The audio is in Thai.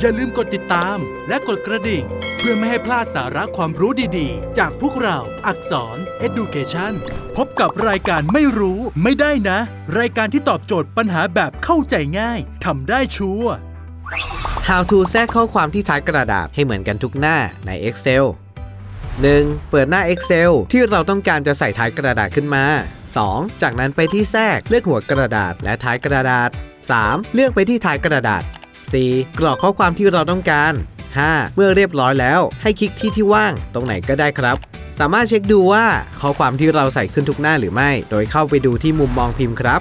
อย่าลืมกดติดตามและกดกระดิ่ง เพื่อไม่ให้พลาดสาระความรู้ดีๆ จากพวกเราอักษร Education พบกับรายการไม่รู้ไม่ได้นะ รายการที่ตอบโจทย์ปัญหาแบบเข้าใจง่ายทำได้ชัวร์ How to แทรกข้อความที่ท้ายกระดาษให้เหมือนกันทุกหน้าใน Excel 1. เปิดหน้า Excel ที่เราต้องการจะใส่ท้ายกระดาษขึ้นมา 2. จากนั้นไปที่แทรกเลือกหัวกระดาษและท้ายกระดาษ 3. เลือกไปที่ท้ายกระดาษ 4. กรอกข้อความที่เราต้องการ 5. เมื่อเรียบร้อยแล้วให้คลิกที่ที่ว่างตรงไหนก็ได้ครับ สามารถเช็คดูว่าข้อความที่เราใส่ขึ้นทุกหน้าหรือไม่ โดยเข้าไปดูที่มุมมองพิมพ์ครับ